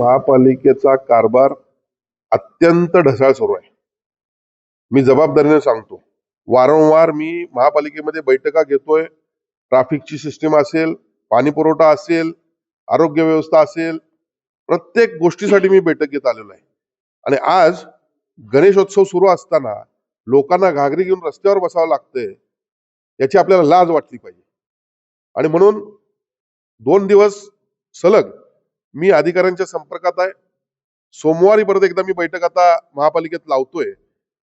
महापालिकेचा कारभार अत्यंत ढसाळ सुरू आहे. मी जबाबदारीने सांगतो वारंवार मी महापालिकेमध्ये बैठका घेतोय. ट्राफिकची सिस्टीम असेल पाणी पुरवठा असेल आरोग्य व्यवस्था असेल प्रत्येक गोष्टीसाठी मी बैठक घेत आलेलो आहे. आणि आज गणेशोत्सव सुरू असताना लोकांना घागरी घेऊन रस्त्यावर बसावं लागतंय याची आपल्याला लाज वाटली पाहिजे. आणि म्हणून दोन दिवस सलग मी अधिकाऱ्यांच्या संपर्कात आहे. सोमवारी परत एकदा मी बैठक आता महापालिकेत लावतोय.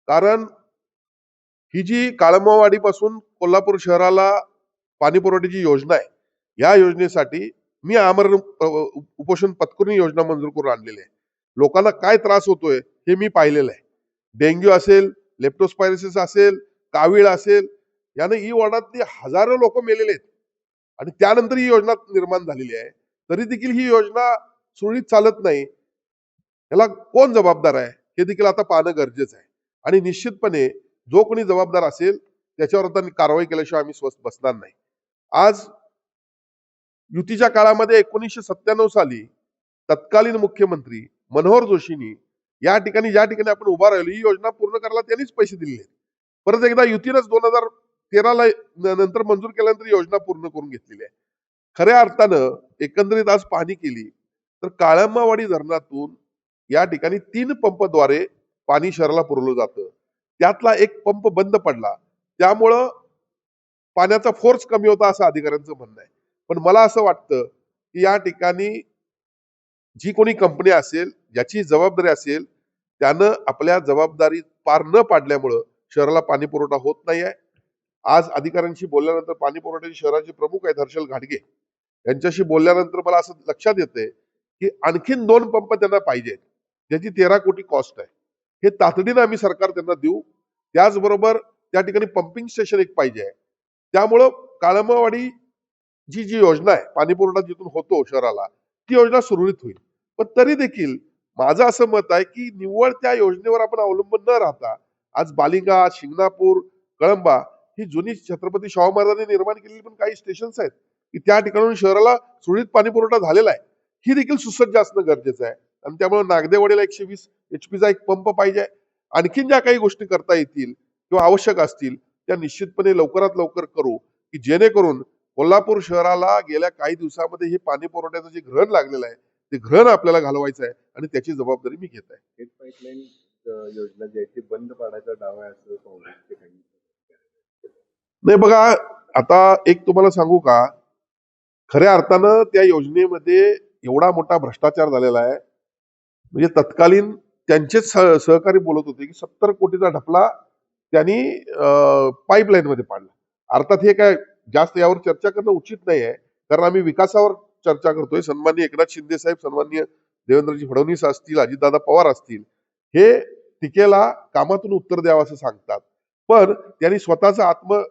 कारण ही जी काळमवाडीपासून कोल्हापूर शहराला पाणी पुरवठ्याची योजना आहे या योजनेसाठी मी आमरण उपोषण पत्करून योजना मंजूर करून आणलेली आहे. लोकांना काय त्रास होतोय हे मी पाहिलेलं आहे. डेंग्यू असेल लेप्टोस्पायरसिस असेल कावीळ असेल यानं ई वॉर्डातली हजारो लोक मेलेले आहेत. आणि त्यानंतर ही योजना निर्माण झालेली आहे. तरी देखील ही योजना सुरळीत चालत नाही. याला कोण जबाबदार आहे? हे देखील आता पाहणं गरजेचं आहे. आणि निश्चितपणे जो कोणी जबाबदार असेल त्याच्यावर आता कारवाई केल्याशिवाय आम्ही स्वस्त बसणार नाही. आज युतीच्या काळामध्ये एकोणीसशे सत्त्याण्णव साली तत्कालीन मुख्यमंत्री मनोहर जोशींनी या ठिकाणी ज्या ठिकाणी आपण उभा राहिलो ही योजना पूर्ण करायला त्यांनीच पैसे दिले परत एकदा युतीनंच दोन हजार तेराला नंतर मंजूर केल्यानंतर योजना पूर्ण करून घेतलेली आहे. खऱ्या अर्थानं एकंदरीत आज पाहणी केली तर काळंबावाडी धरणातून या ठिकाणी तीन पंपद्वारे पाणी शहराला पुरवलं जातं. त्यातला एक पंप बंद पडला. त्यामुळं पाण्याचा फोर्स कमी होता असं अधिकाऱ्यांचं म्हणणं आहे. पण मला असं वाटतं की या ठिकाणी जी कोणी कंपनी असेल ज्याची जबाबदारी असेल त्यानं आपल्या जबाबदारी पार न पाडल्यामुळं शहराला पाणी पुरवठा होत नाही आहे आज अधिकाऱ्यांशी बोलल्यानंतर पाणी पुरवठ्याचे शहराचे प्रमुख आहेत हर्षल घाडगे यांच्याशी बोलल्यानंतर मला असं लक्षात येते की आणखीन दोन पंप त्यांना पाहिजेत ज्याची तेरा कोटी कॉस्ट आहे. हे तातडीनं आम्ही सरकार त्यांना देऊ. त्याचबरोबर त्या ठिकाणी पंपिंग स्टेशन एक पाहिजे आहे. त्यामुळं काळंबावाडी जी जी योजना आहे पाणीपुरवठा जिथून होतो शहराला ती योजना सुरळीत होईल. पण तरी देखील माझं असं मत आहे की निव्वळ त्या योजनेवर आपण अवलंबून न राहता आज बालिंगा शिंगणापूर कळंबा ही जुनी छत्रपती शाहू महाराजांनी निर्माण केलेली पण काही स्टेशन्स आहेत. की त्या ठिकाणून शहराला सुरळीत पाणी पुरवठा झालेला आहे. ही देखील सुसज्ज असणं गरजेचं आहे. आणि त्यामुळे नागदेवाडीला एकशे वीस एच पीचा एक पंप पाहिजे. आणखीन ज्या काही गोष्टी करता येतील किंवा आवश्यक असतील त्या निश्चितपणे लवकरात लवकर करू की जेणेकरून कोल्हापूर शहराला गेल्या काही दिवसामध्ये हे पाणी पुरवठ्याचं जे ग्रहण लागलेलं आहे ते ग्रहण आपल्याला घालवायचं आहे आणि त्याची जबाबदारी मी घेत आहे. पाईपलाईन योजना जी आहे ती बंद पाडायचा आहे असं काँग्रेसचे काही नाही बघा आता एक तुम्हाला सांगू का? खऱ्या अर्थानं त्या योजनेमध्ये एवढा मोठा भ्रष्टाचार झालेला आहे. म्हणजे तत्कालीन त्यांचेच सह- सहकारी बोलत होते की सत्तर कोटीचा ढपला त्यांनी पाईपलाईनमध्ये पाडला. अर्थात हे काय जास्त यावर चर्चा करणं उचित नाही आहे. कारण आम्ही विकासावर चर्चा करतोय. सन्मान्य एकनाथ शिंदे साहेब सन्मान्य देवेंद्रजी फडणवीस असतील अजितदादा पवार असतील हे टीकेला कामातून उत्तर द्यावं असं सांगतात. पण त्यांनी स्वतःचं आत्म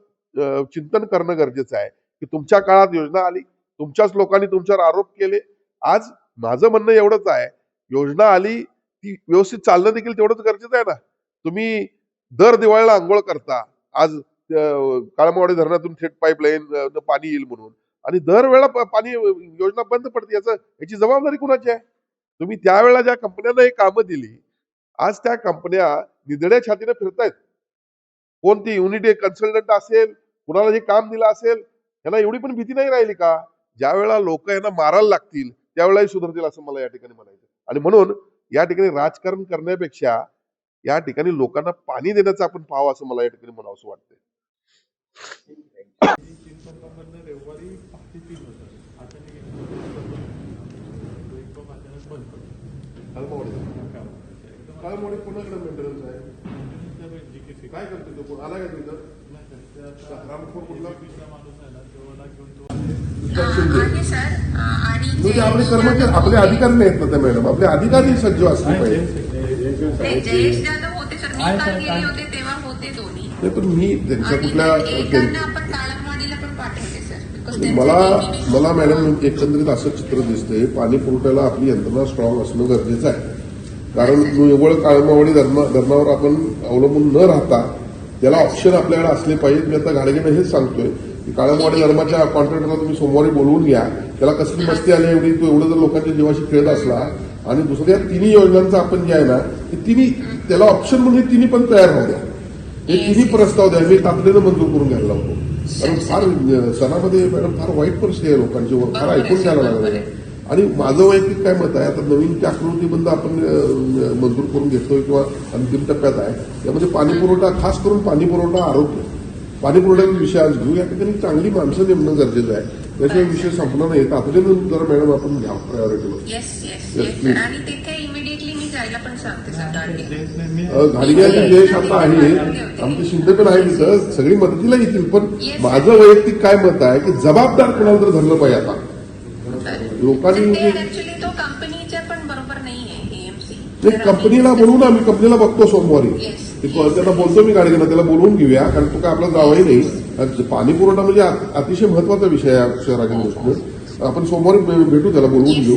चिंतन करणं गरजेचं आहे. की तुमच्या काळात योजना आली तुमच्याच लोकांनी तुमच्यावर आरोप केले. आज माझं म्हणणं एवढंच आहे. योजना आली ती व्यवस्थित चालणं देखील तेवढंच गरजेचं आहे ना. तुम्ही दर दिवाळीला आंघोळ करता. आज काळमवाडी धरणातून थेट पाईपलाईन पाणी येईल म्हणून. आणि दरवेळा पाणी योजना बंद पडते. याचं याची जबाबदारी कुणाची आहे? तुम्ही त्यावेळेला ज्या कंपन्यांना हे कामं दिली आज त्या कंपन्या निधड्या छातीने फिरतायत. कोणती युनिट कन्सल्टंट असेल कुणाला जे काम दिलं असेल यांना एवढी पण भीती नाही राहिली का? ज्या वेळेला लोक यांना मारायला लागतील त्यावेळेलाही सुधारतील असं मला या ठिकाणी म्हणायचं आणि म्हणून या ठिकाणी राजकारण करण्यापेक्षा या ठिकाणी लोकांना पाणी देण्याचा आपण पाहावं असं मला या ठिकाणी म्हणावं असं वाटतंय. तीन काय करतो तो? कोण आला का तिथं? म्हणजे जे- आपले कर्मचारी आपले अधिकारी नाहीत ना त्या मॅडम. आपले अधिकारी सज्ज असले पाहिजे. ते जयेश जाधव होते सर. मी काल गेले होते तेव्हा होते दोन्ही. नाही पण मी त्यांच्या कुठल्या त्यांचं मला मला मॅडम एकंदरीत असं चित्र दिसतंय. पाणी पुरवठ्याला आपली यंत्रणा स्ट्रॉंग असणं गरजेचं आहे. कारण निव्वळ काळमावडी धरणा धरणावर आपण अवलंबून न राहता त्याला ऑप्शन आपल्याकडे असले पाहिजेत. मी आता घाडगेने हेच सांगतोय की काळमावडी धर्माच्या कॉन्ट्रॅक्टरला तुम्ही सोमवारी बोलवून घ्या. त्याला कसली मस्ती आली एवढी? तो एवढं जर लोकांच्या जीवाशी खेळत असला आणि दुसऱ्या तिन्ही योजनांचं आपण जे आहे ना ते तिन्ही त्याला ऑप्शन म्हणजे तिन्ही पण तयार राहू द्या. हे तिन्ही प्रस्ताव द्या. मी तातडीनं मंजूर करून घ्यायला लावतो. कारण फार सणामध्ये मॅडम फार वाईट परिस्थिती आहे लोकांची. फार ऐकून घ्यायला लागलं. आणि माझं वैयक्तिक काय मत आहे? आता नवीन ते आकृतीबंध आपण मंजूर करून घेतोय किंवा अंतिम टप्प्यात आहे. त्यामध्ये पाणी पुरवठा खास करून पाणी पुरवठा आरोग्य. पाणी पुरवठ्याचा विषय आज घेऊ या ठिकाणी चांगली माणसं नेमणं गरजेचं आहे. त्याशिवाय विषय संपणार नाही. तातडीनं जरा मॅडम आपण घ्या प्रायोरिटीवर अ, घाडगे जयेश आता आहे. आमचे शिंदे पण आहे तिथं. सगळी मदतीला येतील. पण. माझं वैयक्तिक काय मत आहे की जबाबदार कोणाला तर धरलं पाहिजे आता. लोकांनी ते म्हणजे- ऍक्च्युली तो कंपनीच्या पण बरोबर नाहीये एएमसी नाही कंपनीला कंपनीला बघतो सोमवारी. त्यांना बोलतो मी गाडीनं त्याला बोलवून घेऊया कारण तो काय आपला जावाही नाही. पाणी पुरवठा म्हणजे अतिशय महत्त्वाचा विषय आहे शहराच्या दृष्टीने. आपण सोमवारी भेटू त्याला बोलवून घेऊ.